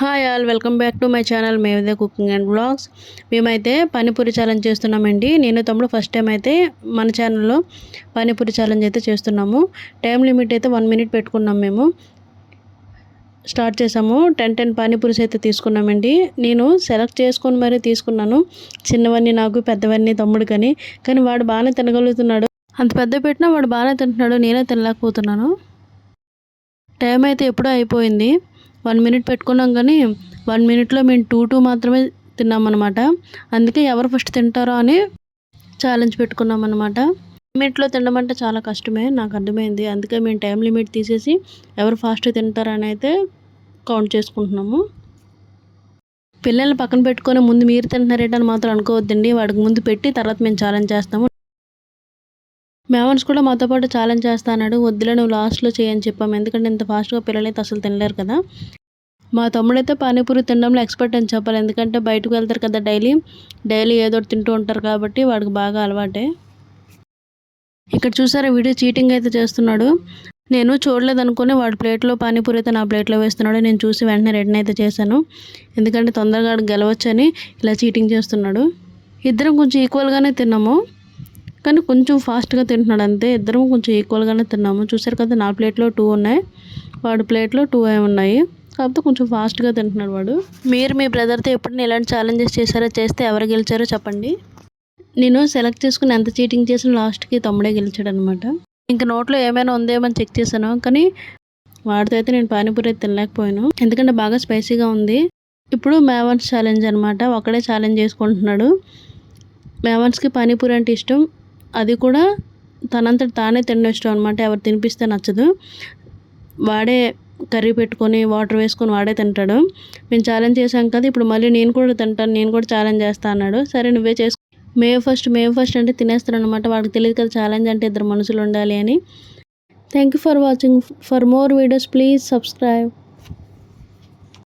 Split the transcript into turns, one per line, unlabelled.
Hi all welcome back to my channel మేమైతే cooking and blogs మేమైతే panipuri challenge చేస్తున్నామండి. నేను తమ్ముడు ఫస్ట్ టైం అయితే మన ఛానల్లో పానీపూరి ఛాలెంజ్ అయితే చేస్తున్నాము. టైం లిమిట్ అయితే వన్ మినిట్ పెట్టుకున్నాం మేము. స్టార్ట్ చేసాము. టెన్ టెన్ పానీపూరిస్ అయితే తీసుకున్నామండి. నేను సెలెక్ట్ చేసుకొని మరీ తీసుకున్నాను. చిన్నవన్నీ నాకు పెద్దవన్నీ తమ్ముడు కానీ కానీ వాడు బాగానే తినగలుగుతున్నాడు. అంత పెద్ద పెట్టినా వాడు బాగానే తింటున్నాడు. నేనే తినలేకపోతున్నాను. టైం అయితే ఎప్పుడో అయిపోయింది. వన్ మినిట్ పెట్టుకున్నాం కానీ వన్ మినిట్లో మేము టూ టూ మాత్రమే తిన్నామన్నమాట. అందుకే ఎవరు ఫస్ట్ తింటారో అని ఛాలెంజ్ పెట్టుకున్నాం అనమాట మినిట్లో తినడం అంటే చాలా కష్టమే నాకు అర్థమైంది. అందుకే మేము టైం లిమిట్ తీసేసి ఎవరు ఫాస్ట్ తింటారని అయితే కౌంట్ చేసుకుంటున్నాము. పిల్లల్ని పక్కన పెట్టుకొని ముందు మీరు తింటున్నారేటని మాత్రం అనుకోవద్దండి. వాడికి ముందు పెట్టి తర్వాత మేము ఛాలెంజ్ చేస్తాము. మేవన్స్ కూడా మాతో పాటు ఛాలెంజ్ చేస్తాన్నాడు వద్దులే నువ్వు లాస్ట్లో చేయని చెప్పాము ఎందుకంటే ఇంత ఫాస్ట్గా పిల్లలైతే అసలు తినలేరు కదా. మా తమ్ముడైతే పానీపూరి తినడంలో ఎక్స్పర్ట్ అని చెప్పాలి. ఎందుకంటే బయటకు వెళ్తారు కదా డైలీ డైలీ ఏదో ఒకటి తింటూ ఉంటారు కాబట్టి వాడికి బాగా అలవాటే. ఇక్కడ చూసారా వీడియో చీటింగ్ అయితే చేస్తున్నాడు. నేను చూడలేదు అనుకుని వాడి ప్లేట్లో పానీపూరి అయితే నా ప్లేట్లో వేస్తున్నాడు. నేను చూసి వెంటనే రిటర్న్ అయితే చేశాను. ఎందుకంటే తొందరగా గెలవచ్చని ఇలా చీటింగ్ చేస్తున్నాడు. ఇద్దరం కొంచెం ఈక్వల్గానే తిన్నాము. కానీ కొంచెం ఫాస్ట్గా తింటున్నాడు అంతే ఇద్దరం కొంచెం ఈక్వల్గానే తిన్నాము. చూసారు కదా నా ప్లేట్లో టూ ఉన్నాయి. వాడి ప్లేట్లో టూ అవి ఉన్నాయి. కాకపోతే కొంచెం ఫాస్ట్గా తింటున్నాడు వాడు. మీరు మీ బ్రదర్తో ఎప్పుడైనా ఇలాంటి ఛాలెంజెస్ చేశారో? చేస్తే ఎవరు గెలిచారో చెప్పండి. నేను సెలెక్ట్ చేసుకుని ఎంత చీటింగ్ చేసిన లాస్ట్కి తమ్ముడే గెలిచాడు అనమాట ఇంకా నోట్లో ఏమైనా ఉందేమని చెక్ చేశాను. కానీ వాడితో అయితే నేను పానీపూరి అయితే తినలేకపోయాను. ఎందుకంటే బాగా స్పైసీగా ఉంది. ఇప్పుడు మేవన్స్ ఛాలెంజ్ అనమాట. ఒకడే ఛాలెంజ్ చేసుకుంటున్నాడు. మేవన్స్కి పానీపూరి అంటే ఇష్టం. అది కూడా తనంతట తానే తినడం ఇష్టం అనమాట ఎవరు తినిపిస్తే నచ్చదు. వాడే కర్రీ పెట్టుకొని వాటర్ వేసుకొని వాడే తింటాడు. మేము ఛాలెంజ్ చేసాం కదా ఇప్పుడు మళ్ళీ నేను కూడా తింటాను నేను కూడా ఛాలెంజ్ చేస్తా అన్నాడు. సరే నువ్వే చేసుకో. మే ఫస్ట్ మే ఫస్ట్ అంటే తినేస్తాడు అనమాట వాడికి తెలియదు కదా ఛాలెంజ్ అంటే ఇద్దరు మనుషులు ఉండాలి అని. Thank you for watching for more videos please subscribe